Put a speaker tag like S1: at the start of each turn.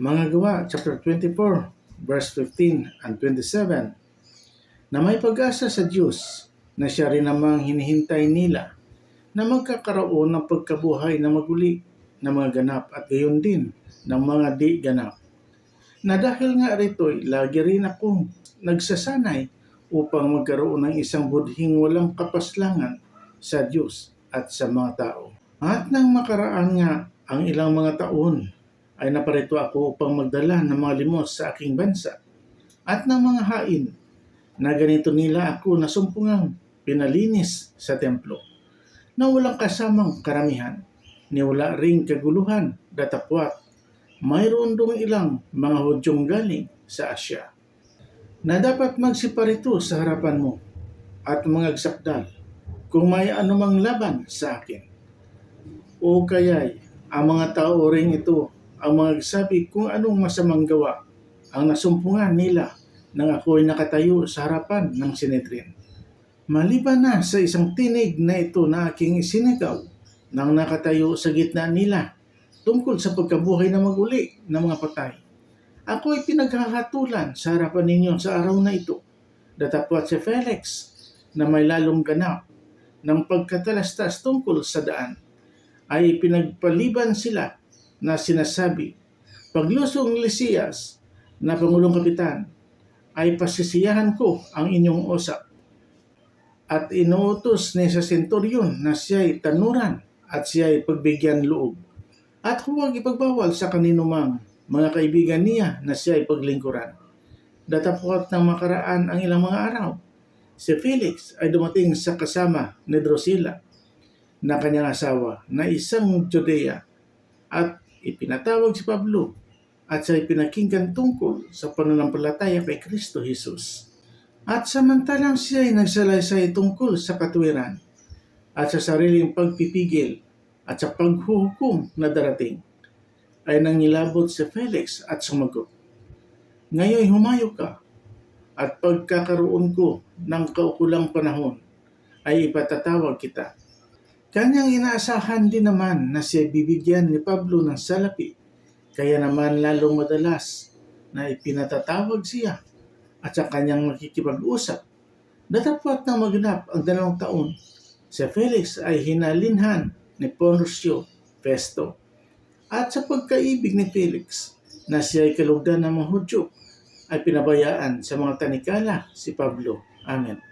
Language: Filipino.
S1: Mga gawa, chapter 24, verse 15 and 27, na may pag-asa sa Diyos na siya rin namang hinihintay nila na magkakaroon ng pagkabuhay na maguli ng mga ganap at gayon din ng mga di ganap. Na dahil nga rito'y lagi rin akong nagsasanay upang magkaroon ng isang budhing walang kapaslangan sa Diyos at sa mga tao. At nang makaraan nga ang ilang mga taon ay naparito ako upang magdala ng mga limos sa aking bansa at ng mga hain na ganito nila ako nasumpungang pinalinis sa templo na walang kasamang karamihan ni wala ring kaguluhan datapwat mayroon dong ilang mga hudyong galing sa Asya na dapat magsiparito sa harapan mo at mga kung may anumang laban sa akin. O kaya'y ang mga tao rin ito ang magsabi kung anong masamang gawa ang nasumpungan nila nang ako'y nakatayo sa harapan ng Sinedrin. Maliban na sa isang tinig na ito na aking isinigaw nang nakatayo sa gitna nila tungkol sa pagkabuhay na maguli ng mga patay. Ako ay pinaghahatulan sa harapan ninyo sa araw na ito. Datapwat si Felix na may lalong ganap ng pagkatalastas tungkol sa daan ay pinagpaliban sila na sinasabi, Paglusong Lysias na Pangulong Kapitan, ay pasisiyahan ko ang inyong usap. At inuutos ni sa senturyon na siya'y tanuran at siya'y pagbigyan loob. At huwag ipagbawal sa kaninumang mga kaibigan niya na siya'y paglingkuran. Datapot ng makaraan ang ilang mga araw. Si Felix ay dumating sa kasama ni Drusilla na kanyang asawa na isang Judea at ipinatawag si Pablo at siya'y pinakinggan tungkol sa pananampalataya kay Kristo Jesus. At samantalang siya ay nagsalaysay tungkol sa katuwiran at sa sariling pagpipigil at sa paghuhukom na darating, ay nangilabot si Felix at sumagot. Ngayon humayo ka at pagkakaroon ko ng kaukulang panahon ay ipatatawag kita. Kanyang inaasahan din naman na siya bibigyan ni Pablo ng salapi, kaya naman lalong madalas na ipinatatawag siya at sa kanyang makikipag-usap. Datapwat na maganap ang dalawang taon, si Felix ay hinalinhan ni Porcio Festo. At sa pagkaibig ni Felix na siya ay kalugdan ng mga Hudyo, ay pinabayaan sa mga tanikala si Pablo. Amen.